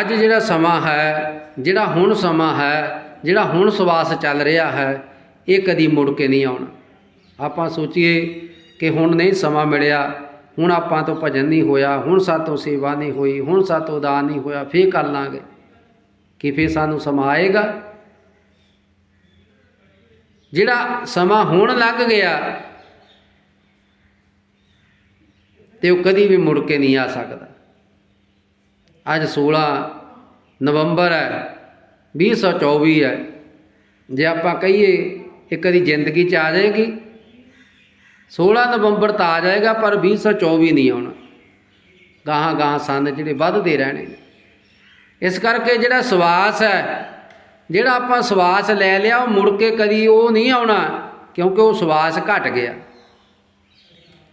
ਅੱਜ ਜਿਹੜਾ ਸਮਾਂ ਹੈ, ਜਿਹੜਾ ਹੁਣ ਸਮਾਂ ਹੈ, ਜਿਹੜਾ ਹੁਣ ਸਵਾਸ ਚੱਲ ਰਿਹਾ ਹੈ, ਇਹ ਕਦੀ ਮੁੜ ਕੇ ਨਹੀਂ ਆਉਣਾ। ਆਪਾਂ ਸੋਚੀਏ ਕਿ ਹੁਣ ਨਹੀਂ ਸਮਾਂ ਮਿਲਿਆ, ਹੁਣ ਆਪਾਂ ਤੋਂ ਭਜਨ ਨਹੀਂ ਹੋਇਆ, ਹੁਣ ਸਾਤੋਂ ਸੇਵਾ ਨਹੀਂ ਹੋਈ, ਹੁਣ ਸਾਤੋਂ ਦਾਨ ਨਹੀਂ ਹੋਇਆ, ਫੇਰ ਕਰ ਲਾਂਗੇ। ਕਿ ਫੇਰ ਸਾਨੂੰ ਸਮਾਂ ਆਏਗਾ? ਜਿਹੜਾ ਸਮਾਂ ਹੁਣ ਲੱਗ ਗਿਆ ਤੇ ਉਹ ਕਦੀ ਵੀ ਮੁੜ ਕੇ ਨਹੀਂ ਆ ਸਕਦਾ। ਅੱਜ 16 ਨਵੰਬਰ ਹੈ 2024 ਹੈ। ਜੇ ਆਪਾਂ ਕਹੀਏ ਇਹ ਕਦੀ ਜ਼ਿੰਦਗੀ 'ਚ ਆ ਜਾਏਗੀ 16 ਨਵੰਬਰ ਤਾਂ ਆ ਜਾਏਗਾ, ਪਰ 2024 ਨਹੀਂ ਆਉਣਾ। ਗਾਹਾਂ ਗਾਹਾਂ ਸੰਨ ਜਿਹੜੇ ਵੱਧਦੇ ਰਹਿਣੇ ਨੇ। ਇਸ ਕਰਕੇ ਜਿਹੜਾ ਸਵਾਸ ਹੈ ਜਿਹੜਾ ਆਪਾਂ ਸਵਾਸ ਲੈ ਲਿਆ, ਉਹ ਮੁੜ ਕੇ ਕਦੀ ਉਹ ਨਹੀਂ ਆਉਣਾ, ਕਿਉਂਕਿ ਉਹ ਸਵਾਸ ਘਟ ਗਿਆ।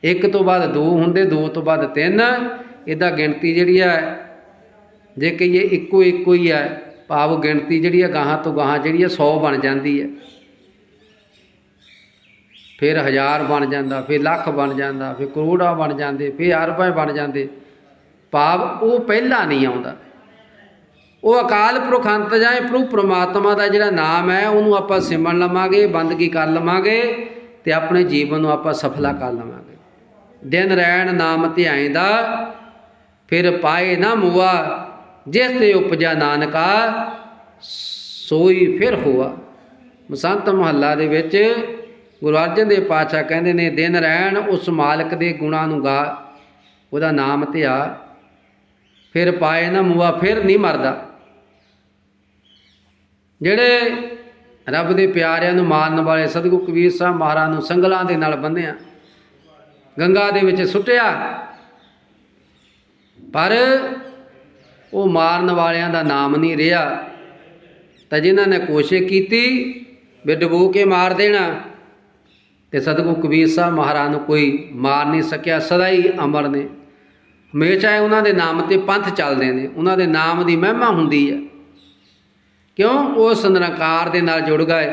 ਇੱਕ ਤੋਂ ਬਾਅਦ ਦੋ ਹੁੰਦੇ, ਦੋ ਤੋਂ ਬਾਅਦ ਤਿੰਨ, ਇਹਦਾ ਗਿਣਤੀ ਜਿਹੜੀ ਹੈ, ਜੇ ਕਹੀਏ ਇੱਕੋ ਇੱਕੋ ਹੀ ਹੈ, ਭਾਵ ਗਿਣਤੀ ਜਿਹੜੀ ਹੈ ਗਾਹਾਂ ਤੋਂ ਗਾਹਾਂ ਜਿਹੜੀ ਹੈ 100 ਬਣ ਜਾਂਦੀ ਹੈ। ਫਿਰ ਹਜ਼ਾਰ ਬਣ ਜਾਂਦਾ, ਫਿਰ ਲੱਖ ਬਣ ਜਾਂਦਾ, ਫਿਰ ਕਰੋੜਾਂ ਬਣ ਜਾਂਦੇ, ਫਿਰ ਅਰਬਾਂ ਬਣ ਜਾਂਦੇ। ਭਾਵ ਉਹ ਪਹਿਲਾਂ ਨਹੀਂ ਆਉਂਦਾ। ਉਹ ਅਕਾਲ ਪੁਰਖ ਅੰਤ ਜਾਏ, ਪ੍ਰਭੂ ਪ੍ਰਮਾਤਮਾ ਦਾ ਜਿਹੜਾ ਨਾਮ ਹੈ, ਉਹਨੂੰ ਆਪਾਂ ਸਿਮਰਨ ਲਵਾਂਗੇ, ਬੰਦਗੀ ਕਰ ਲਵਾਂਗੇ ਤੇ ਆਪਣੇ ਜੀਵਨ ਨੂੰ ਆਪਾਂ ਸਫਲਾ ਕਰ ਲਵਾਂਗੇ। ਦਿਨ ਰਹਿਣ ਨਾਮ ਧਿਆਏ ਦਾ, ਫਿਰ ਪਾਏ ਨਾ ਮੁਆ, ਜਿਸ ਤੇ ਉਪਜਾ ਨਾਨਕਾ, ਸੋਈ ਫਿਰ ਹੋਆ। ਮਸੰਤ ਮਹੱਲਾ ਦੇ ਵਿੱਚ ਗੁਰੂ ਅਰਜਨ ਦੇ ਪਾਤਸ਼ਾਹ ਕਹਿੰਦੇ ਨੇ, ਦਿਨ ਰਹਿਣ ਉਸ ਮਾਲਕ ਦੇ ਗੁਣਾਂ ਨੂੰ ਗਾ, ਉਹਦਾ ਨਾਮ ਧਿਆ। ਫਿਰ ਪਾਏ ਨਾ ਮੁਆ, ਫਿਰ ਨਹੀਂ ਮਰਦਾ। ਜਿਹੜੇ ਰੱਬ ਦੇ ਪਿਆਰਿਆਂ ਨੂੰ ਮਾਰਨ ਵਾਲੇ ਸਤਿਗੁਰੂ ਕਬੀਰ ਸਾਹਿਬ ਮਹਾਰਾਜ ਨੂੰ ਸੰਗਲਾਂ ਦੇ ਨਾਲ ਬੰਨਿਆ, ਗੰਗਾ ਦੇ ਵਿੱਚ ਸੁੱਟਿਆ, ਪਰ ਉਹ ਮਾਰਨ ਵਾਲਿਆਂ ਦਾ ਨਾਮ ਨਹੀਂ ਰਿਹਾ। ਤਾਂ ਜਿਨ੍ਹਾਂ ਨੇ ਕੋਸ਼ਿਸ਼ ਕੀਤੀ ਵੀ ਡਬੋ ਕੇ ਮਾਰ ਦੇਣਾ, ਤੇ ਸਤਿਗੁਰੂ ਕਬੀਰ ਸਾਹਿਬ ਮਹਾਰਾਜ ਨੂੰ ਕੋਈ ਮਾਰ ਨਹੀਂ ਸਕਿਆ, ਸਦਾ ਹੀ ਅਮਰ ਨੇ। ਹਮੇਸ਼ਾ ਉਹਨਾਂ ਦੇ ਨਾਮ ਤੇ ਪੰਥ ਚੱਲਦੇ ਨੇ, ਉਹਨਾਂ ਦੇ ਨਾਮ ਦੀ ਮਹਿਮਾ ਹੁੰਦੀ ਹੈ। ਕਿਉਂ? ਉਸ ਨਿਰੰਕਾਰ ਦੇ ਨਾਲ ਜੁੜ ਗਏ।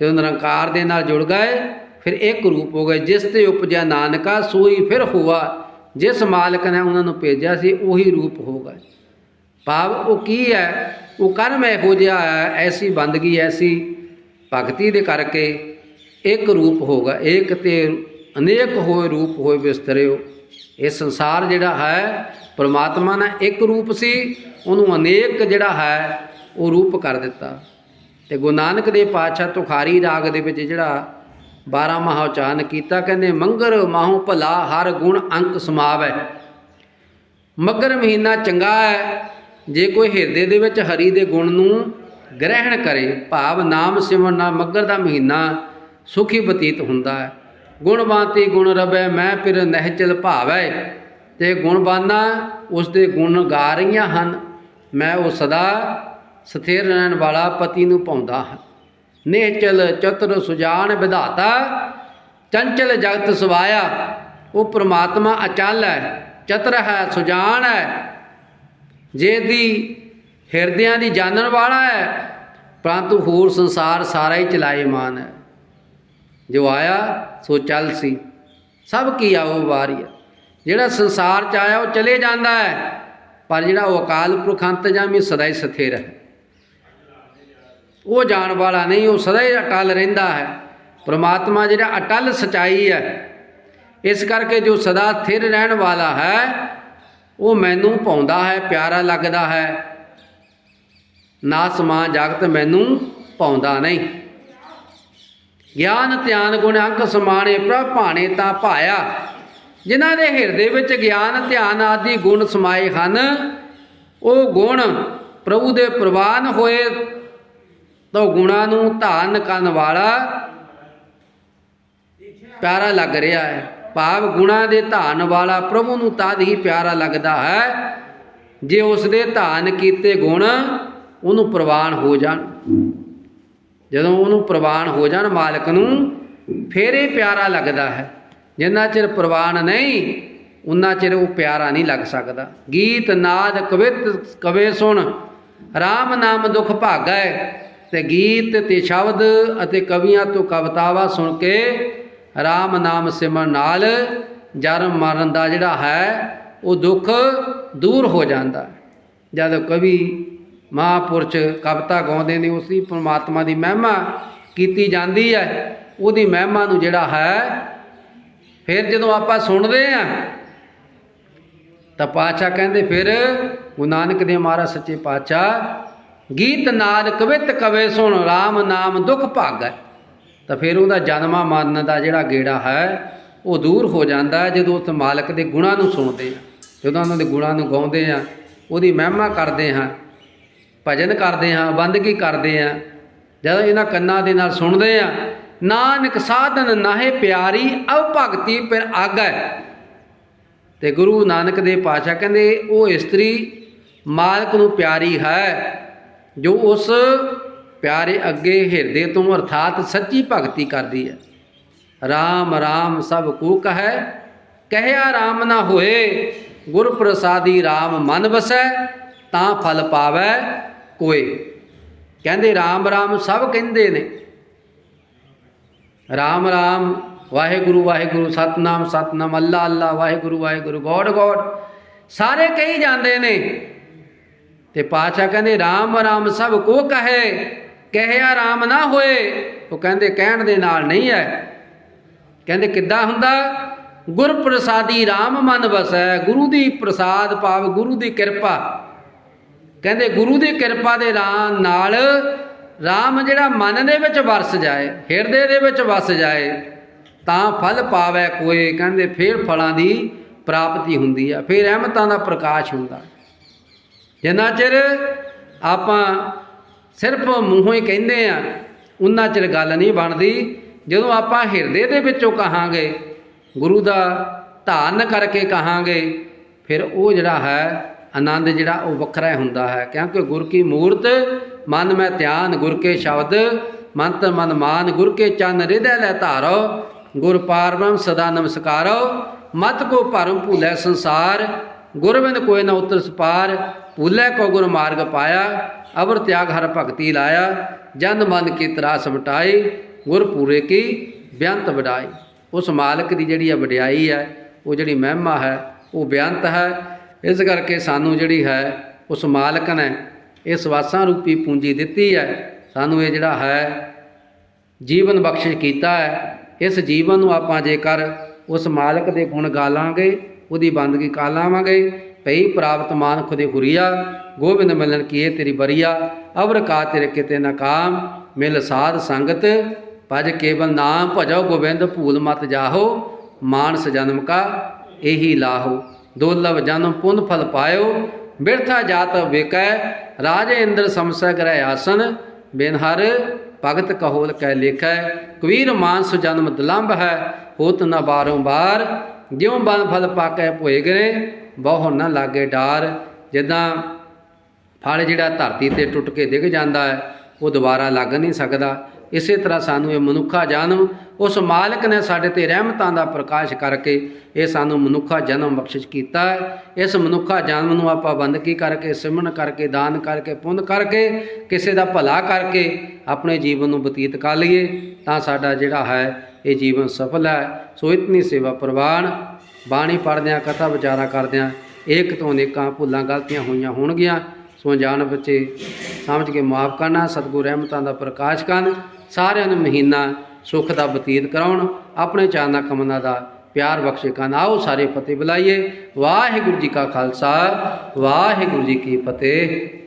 ਜਦੋਂ ਨਿਰੰਕਾਰ ਦੇ ਨਾਲ ਜੁੜ ਗਏ, ਫਿਰ ਇੱਕ ਰੂਪ ਹੋ ਗਏ, ਜਿਸ ਤੇ ਉਪਜਿਆ ਨਾਨਕਾ, ਸੋਈ ਫਿਰ ਹੋਆ। ਜਿਸ ਮਾਲਕ ਨੇ ਉਹਨਾਂ ਨੂੰ ਭੇਜਿਆ ਸੀ, ਉਹੀ ਰੂਪ ਹੋ ਗਏ। ਭਾਵ ਉਹ ਕੀ ਹੈ? ਉਹ ਕਰਮ ਇਹੋ ਜਿਹਾ ਹੈ ਐਸੀ ਬੰਦਗੀ, ਐਸੀ ਭਗਤੀ ਦੇ ਕਰਕੇ ਇੱਕ ਰੂਪ ਹੋਗਾ ਇੱਕ ਤੇ ਅਨੇਕ ਹੋਏ ਰੂਪ ਹੋਏ ਵਿਸਤਰਿਓ। ਇਹ ਸੰਸਾਰ ਜਿਹੜਾ ਹੈ, ਪ੍ਰਮਾਤਮਾ ਨਾਲ ਇੱਕ ਰੂਪ ਸੀ, ਉਹਨੂੰ ਅਨੇਕ ਜਿਹੜਾ ਹੈ ਉਹ ਰੂਪ ਕਰ ਦਿੱਤਾ। ਤੇ ਗੁਰੂ ਨਾਨਕ ਦੇ ਪਾਤਸ਼ਾਹ ਤੁਖਾਰੀ ਰਾਗ ਦੇ ਵਿੱਚ ਜਿਹੜਾ 12 ਮਹਾ ਉਚਾਰਨ ਕੀਤਾ, ਕਹਿੰਦੇ, ਮੰਗਰ ਮਾਹੂ ਭਲਾ ਹਰ ਗੁਣ ਅੰਕ ਸਮਾਵੈ। ਮਗਰ ਮਹੀਨਾ ਚੰਗਾ ਹੈ, ਜੇ ਕੋਈ ਹਿਰਦੇ ਦੇ ਵਿੱਚ ਹਰੀ ਦੇ ਗੁਣ ਨੂੰ ਗ੍ਰਹਿਣ ਕਰੇ, ਭਾਵ ਨਾਮ ਸਿਮਰਨ ਨਾਲ ਮਗਰ ਦਾ ਮਹੀਨਾ ਸੁਖੀ ਬਤੀਤ ਹੁੰਦਾ ਹੈ। ਗੁਣਵਾਤੀ ਗੁਣ ਰਵੈ ਮੈਂ ਫਿਰ ਨਹਿਚਲ ਭਾਵੈ। ਤੇ ਗੁਣਵਾਨਾ ਉਸ ਦੇ ਗੁਣ ਗਾ ਰਹੀਆਂ ਹਨ। ਮੈਂ ਉਹ ਸਦਾ ਸਥਿਰ ਰਹਿਣ ਵਾਲਾ ਪਤੀ ਨੂੰ ਪਾਉਂਦਾ ਹਾਂ। ਨਿਹਚਲ ਚਤੁਰ ਸੁਜਾਨ ਵਿਧਾਤਾ, ਚੰਚਲ ਜਗਤ ਸਵਾਇਆ, ਉਹ ਪ੍ਰਮਾਤਮਾ ਅਚਲ ਹੈ, ਚਤੁਰ ਹੈ, ਸੁਜਾਨ ਹੈ। ਜੇ ਦੀ ਹਿਰਦਿਆਂ ਦੀ ਜਾਣਨ ਵਾਲਾ ਹੈ, ਪਰੰਤੂ ਹੋਰ ਸੰਸਾਰ ਸਾਰਾ ਹੀ ਚਲਾਏਮਾਨ ਹੈ। ਜੋ ਆਇਆ, ਸੋ ਚੱਲ ਸੀ। ਸਭ ਕੀ ਆਵੋ ਵਾਰੀ ਹੈ। ਜਿਹੜਾ ਸੰਸਾਰ ਚ ਆਇਆ, ਉਹ ਚਲੇ ਜਾਂਦਾ ਹੈ, ਪਰ ਜਿਹੜਾ ਉਹ ਅਕਾਲ ਪੁਰਖ ਅੰਤ ਅੰਤਜਾਮੀ ਸਦਾ ਹੀ ਸਥਿਰ ਹੈ। ਉਹ ਜਾਣ ਵਾਲਾ ਨਹੀਂ, ਉਹ ਸਦਾ ਹੀ ਅਟਲ ਰਹਿੰਦਾ ਹੈ। ਪ੍ਰਮਾਤਮਾ ਜਿਹੜਾ ਅਟਲ ਸਚਾਈ ਹੈ, ਇਸ ਕਰਕੇ ਜੋ ਸਦਾ ਸਥਿਰ ਰਹਿਣ ਵਾਲਾ ਹੈ, ਉਹ ਮੈਨੂੰ ਪਾਉਂਦਾ ਹੈ, ਪਿਆਰਾ ਲੱਗਦਾ ਹੈ। ਨਾ ਸਮਾ ਜਗਤ ਮੈਨੂੰ ਪਾਉਂਦਾ ਨਹੀਂ। ਗਿਆਨ ਧਿਆਨ ਗੁਣ ਅੰਕ ਸਮਾਣੇ ਪ੍ਰਭ ਭਾਣੇ ਤਾਂ ਭਾਇਆ। ਜਿਨ੍ਹਾਂ ਦੇ ਹਿਰਦੇ ਵਿੱਚ ਗਿਆਨ, ਧਿਆਨ ਆਦਿ ਗੁਣ ਸਮਾਏ ਹਨ, ਉਹ ਗੁਣ ਪ੍ਰਭੂ ਦੇ ਪ੍ਰਵਾਨ ਹੋਏ ਗੁਣਾਂ ਨੂੰ ਧਾਰਨ ਕਰਨ ਵਾਲਾ ਪਿਆਰਾ ਲੱਗ ਰਿਹਾ ਹੈ। ਭਾਵ ਗੁਣਾਂ ਦੇ ਧਾਰਨ ਵਾਲਾ ਪ੍ਰਭੂ ਨੂੰ ਤਦ ਹੀ ਪਿਆਰਾ ਲੱਗਦਾ ਹੈ, ਜੇ ਉਸ ਦੇ ਧਾਰਨ ਕੀਤੇ ਗੁਣ ਉਹਨੂੰ ਪ੍ਰਵਾਨ ਹੋ ਜਾਣ। ਜਦੋਂ ਉਹਨੂੰ ਪ੍ਰਵਾਨ ਹੋ ਜਾਣ ਮਾਲਕ ਨੂੰ, ਫੇਰ ਇਹ ਪਿਆਰਾ ਲੱਗਦਾ ਹੈ। ਜਿੰਨਾ ਚਿਰ ਪ੍ਰਵਾਨ ਨਹੀਂ, ਉਨਾ ਚਿਰ ਉਹ ਪਿਆਰਾ ਨਹੀਂ ਲੱਗ ਸਕਦਾ। ਗੀਤ, ਨਾਦ, ਕਵਿਤ, ਕਵੇ ਸੁਣ RAM ਨਾਮ ਦੁਖ ਭਾਗੈ ਤੇ ਗੀਤ ਤੇ ਸ਼ਬਦ ਅਤੇ ਕਵੀਆਂ ਤੋਂ ਕਵਤਾਵਾ ਸੁਣ ਕੇ RAM ਨਾਮ ਸਿਮਰਨ ਨਾਲ ਜਨਮ ਮਰਨ ਦਾ ਜਿਹੜਾ ਹੈ, ਉਹ ਦੁੱਖ ਦੂਰ ਹੋ ਜਾਂਦਾ ਜਦ ਕਵੀ ਮਹਾਂਪੁਰਸ਼ ਕਵਿਤਾ ਗਾਉਂਦੇ ਨੇ, ਉਸਦੀ ਪਰਮਾਤਮਾ ਦੀ ਮਹਿਮਾ ਕੀਤੀ ਜਾਂਦੀ ਹੈ, ਉਹਦੀ ਮਹਿਮਾ ਨੂੰ ਜਿਹੜਾ ਹੈ, ਫਿਰ ਜਦੋਂ ਆਪਾਂ ਸੁਣਦੇ ਆ ਤਾਂ ਪਾਤਸ਼ਾਹ ਕਹਿੰਦੇ, ਫਿਰ ਗੁਰੂ ਨਾਨਕ ਦੇਵ ਮਹਾਰਾਜ ਸੱਚੇ ਪਾਤਸ਼ਾਹ ਗੀਤ ਨਾਲ ਕਵਿਤ ਕਵੇ ਸੁਣ RAM ਨਾਮ ਦੁਖ ਭਾਗੈ। ਤਾਂ ਫਿਰ ਉਹਦਾ ਜਨਮਾ ਮਰਨ ਦਾ ਜਿਹੜਾ ਗੇੜਾ ਹੈ, ਉਹ ਦੂਰ ਹੋ ਜਾਂਦਾ ਜਦੋਂ ਉਸ ਮਾਲਕ ਦੇ ਗੁਣਾਂ ਨੂੰ ਸੁਣਦੇ ਆ ਜਦੋਂ ਉਹਨਾਂ ਦੇ ਗੁਣਾਂ ਨੂੰ ਗਾਉਂਦੇ ਆ ਉਹਦੀ ਮਹਿਮਾ ਕਰਦੇ ਹਾਂ, ਭਜਨ ਕਰਦੇ ਹਾਂ, ਬੰਦਗੀ ਕਰਦੇ ਹਾਂ। ਜਦੋਂ ਇਹਨਾਂ ਕੰਨਾਂ ਦੇ ਨਾਲ ਸੁਣਦੇ ਆ ਨਾਨਕ ਸਾਧਨ ਨਾਹੇ ਪਿਆਰੀ ਅਵ ਭਗਤੀ ਪਰ ਆਗੈ। ਤੇ ਗੁਰੂ ਨਾਨਕ ਦੇ ਪਾਤਸ਼ਾਹ ਕਹਿੰਦੇ, ਉਹ ਇਸਤਰੀ ਮਾਲਕ ਨੂੰ ਪਿਆਰੀ ਹੈ ਜੋ ਉਸ ਪਿਆਰੇ ਅੱਗੇ ਹਿਰਦੇ ਤੋਂ ਅਰਥਾਤ ਸੱਚੀ ਭਗਤੀ ਕਰਦੀ ਹੈ। RAM RAM ਸਭ ਕੂ ਕਹੈ, ਕਹਿਆ RAM ਨਾ ਹੋਏ ਗੁਰ ਪ੍ਰਸਾਦੀ RAM ਮਨ ਵਸੈ, ਤਾਂ ਫਲ ਪਾਵੈ ਕੋਏ। ਕਹਿੰਦੇ RAM RAM ਸਭ ਕਹਿੰਦੇ ਨੇ। RAM RAM Waheguru Waheguru, Satnam Satnam, Allah Allah, Waheguru Waheguru, God God. ਸਾਰੇ ਕਹੀ ਜਾਂਦੇ ਨੇ ਤੇ ਪਾਤਸ਼ਾਹ ਕਹਿੰਦੇ RAM RAM ਸਭ ਕੋ ਕਹੇ, ਕਹਿਆ RAM ਨਾ ਹੋਏ। ਉਹ ਕਹਿੰਦੇ, ਕਹਿਣ ਦੇ ਨਾਲ ਨਹੀਂ ਹੈ। ਕਹਿੰਦੇ, ਕਿੱਦਾਂ ਹੁੰਦਾ? ਗੁਰ ਪ੍ਰਸਾਦੀ RAM ਮਨ ਵਸੈ, ਗੁਰੂ ਦੀ ਪ੍ਰਸਾਦ ਪਾਵ, ਗੁਰੂ ਦੀ ਕਿਰਪਾ। ਕਹਿੰਦੇ, ਗੁਰੂ ਦੀ ਕਿਰਪਾ ਦੇ ਰਾਂ ਨਾਲ RAM ਜਿਹੜਾ ਮਨ ਦੇ ਵਿੱਚ ਵਰਸ ਜਾਏ, ਹਿਰਦੇ ਦੇ ਵਿੱਚ ਵਸ ਜਾਏ, ਤਾਂ ਫਲ ਪਾਵੇ ਕੋਏ ਕਹਿੰਦੇ, ਫੇਰ ਫਲਾਂ ਦੀ ਪ੍ਰਾਪਤੀ ਹੁੰਦੀ ਆ, ਫੇਰ ਰਹਿਮਤਾਂ ਦਾ ਪ੍ਰਕਾਸ਼ ਹੁੰਦਾ। ਜਿੰਨਾ ਚਿਰ ਆਪਾਂ ਸਿਰਫ ਮੂੰਹੋਂ ਹੀ ਕਹਿੰਦੇ ਆ, ਉਨਾ ਚਿਰ ਗੱਲ ਨਹੀਂ ਬਣਦੀ। ਜਦੋਂ ਆਪਾਂ ਹਿਰਦੇ ਦੇ ਵਿੱਚੋਂ ਕਹਾਂਗੇ, ਗੁਰੂ ਦਾ ਧਾਰਨ ਕਰਕੇ ਕਹਾਂਗੇ, ਫਿਰ ਉਹ ਜਿਹੜਾ ਹੈ, ਆਨੰਦ ਜਿਹੜਾ ਉਹ ਵੱਖਰਾ ਹੁੰਦਾ ਹੈ। ਕਿਉਂਕਿ ਗੁਰ ਕੀ ਮੂਰਤ, ਮਨ ਮੈਂ ਧਿਆਨ, ਗੁਰ ਕੇ ਸ਼ਬਦ, ਮੰਤ ਮਨ ਮਾਨ, ਗੁਰ ਕੇ ਚੰਨ ਹਿਰਦੈ ਲੈ ਧਾਰੋ, ਗੁਰ ਪਾਰਬ੍ਰਹਮ ਸਦਾ ਨਮਸਕਾਰੋ, ਮਤ ਕੋ ਭਰਮ ਭੂਲੇ ਸੰਸਾਰ ਗੁਰਵਿੰਦ ਕੋਈ ਨ ਉਤਰ ਸਪਾਰ ਭੂਲੇ ਕੋ ਗੁਰ ਮਾਰਗ ਪਾਇਆ, ਅਵਰ ਤਿਆਗ ਹਰ ਭਗਤੀ ਲਾਇਆ, ਜਨ ਮਨ ਕੀ ਤਰਾਸ ਮਟਾਈ ਗੁਰ ਪੂਰੇ ਕੀ ਬੇਅੰਤ ਵਡਾਈ ਉਸ ਮਾਲਕ ਦੀ ਜਿਹੜੀ ਆ ਵਡਿਆਈ ਹੈ, ਉਹ ਜਿਹੜੀ ਮਹਿਮਾ ਹੈ, ਉਹ ਬੇਅੰਤ ਹੈ। ਇਸ ਕਰਕੇ ਸਾਨੂੰ ਜਿਹੜੀ ਹੈ, ਉਸ ਮਾਲਕ ਨੇ ਇਸ ਵਾਸਾਂ ਰੂਪੀ ਪੂੰਜੀ ਦਿੱਤੀ ਹੈ। ਸਾਨੂੰ ਇਹ ਜਿਹੜਾ ਹੈ, ਜੀਵਨ ਬਖਸ਼ਿਸ਼ ਕੀਤਾ ਹੈ। ਇਸ ਜੀਵਨ ਨੂੰ ਆਪਾਂ ਜੇਕਰ ਉਸ ਮਾਲਕ ਦੇ ਗੁਣ ਗਾ ਗਾਲਾਂਗੇ, ਉਹਦੀ ਬੰਦਗੀ ਕਰ ਲਾਵਾਂਗੇ ਭਈ ਪ੍ਰਾਪਤ ਮਾਨ ਖੁਦੇ ਹੁਰੀਆ, ਗੋਬਿੰਦ ਮਿਲਨ ਕੀਏ ਤੇਰੀ ਬਰੀਆ, ਅਵਰ ਕਾ ਤੇਰੇ ਕਿਤੇ ਨਕਾਮ ਮਿਲ ਸਾਧ ਸੰਗਤ, ਭਜ ਕੇਵਲ ਨਾਮ ਭਜੋ ਗੋਬਿੰਦ, ਭੂਲ ਮਤ ਜਾਹੋ, ਮਾਨਸ ਜਨਮ ਕਾ ਇਹੀ ਲਾਹੋ। ਦੋਲਵ ਜਨਮ ਪੁੰਨ ਫਲ ਪਾਇਓ, ਬਿਰਥਾ ਜਾਤ ਵੇਕੈ, ਰਾਜੇ ਇੰਦਰ ਸਮਸੈ ਗ੍ਰਹਿ ਆਸਨ, ਬਿਨ ਹਰ ਭਗਤ ਕਹੋਲ ਕੈ ਲੇਖੈ। ਕਬੀਰ ਮਾਨਸ ਜਨਮ ਦਲੰਭ ਹੈ, ਹੋਤ ਨ ਬਾਰ, ਜਿਉ ਬਨ ਫਲ ਪਾਕੈ ਭੋਏ ਗਰੇ ਬਹੁ ਨਾ ਲਾਗੇ ਡਾਰ, ਜਿੱਦਾਂ ਫਲ ਜਿਹੜਾ ਧਰਤੀ ਤੇ ਟੁੱਟ ਕੇ ਡਿੱਗ ਜਾਂਦਾ ਹੈ, ਉਹ ਦੁਬਾਰਾ ਲੱਗ ਨਹੀਂ ਸਕਦਾ। ਇਸੇ ਤਰ੍ਹਾਂ ਸਾਨੂੰ ਇਹ ਮਨੁੱਖਾ ਜਨਮ, ਉਸ ਮਾਲਕ ਨੇ ਸਾਡੇ ਤੇ ਰਹਿਮਤਾਂ ਦਾ ਪ੍ਰਕਾਸ਼ ਕਰਕੇ ਇਹ ਸਾਨੂੰ ਮਨੁੱਖਾ ਜਨਮ ਬਖਸ਼ਿਸ਼ ਕੀਤਾ ਹੈ। ਇਸ ਮਨੁੱਖਾ ਜਨਮ ਨੂੰ ਆਪਾਂ ਬੰਦਗੀ ਕਰਕੇ, ਸਿਮਰਨ ਕਰਕੇ, ਦਾਨ ਕਰਕੇ, ਪੁੰਨ ਕਰਕੇ, ਕਿਸੇ ਦਾ ਭਲਾ ਕਰਕੇ ਆਪਣੇ ਜੀਵਨ ਨੂੰ ਬਤੀਤ ਕਰ ਲਈਏ, ਤਾਂ ਸਾਡਾ ਜਿਹੜਾ ਹੈ, ਇਹ ਜੀਵਨ ਸਫਲ ਹੈ। ਸੋ ਇਤਨੀ ਸੇਵਾ ਪ੍ਰਵਾਨ ਬਾਣੀ ਪੜ੍ਹਦਿਆਂ, ਕਥਾ ਵਿਚਾਰਾ ਕਰਦਿਆਂ, ਏਕ ਤੋਂ ਅਨੇਕਾਂ ਭੁੱਲਾਂ ਗਲਤੀਆਂ ਹੋਈਆਂ ਹੋਣਗੀਆਂ। ਸੋ ਜਾਣ ਬੱਚੇ, ਸਮਝ ਕੇ ਮਾਫ ਕਰਨਾ, ਸਤਿਗੁਰ ਰਹਿਮਤਾਂ ਦਾ ਪ੍ਰਕਾਸ਼ ਕਰਨ, ਸਾਰਿਆਂ ਨੂੰ ਮਹੀਨਾ ਸੁੱਖ ਦਾ ਬਤੀਤ ਕਰਾਉਣ, ਆਪਣੇ ਚਾਹਨਾ ਕਮਨਾ ਦਾ ਪਿਆਰ ਬਖਸ਼ੇ ਕਰਨ। ਆਓ ਸਾਰੇ ਫਤਿਹ ਬੁਲਾਈਏ। ਵਾਹਿਗੁਰੂ ਜੀ ਕਾ ਖਾਲਸਾ, ਵਾਹਿਗੁਰੂ ਜੀ ਕੀ ਫਤਿਹ।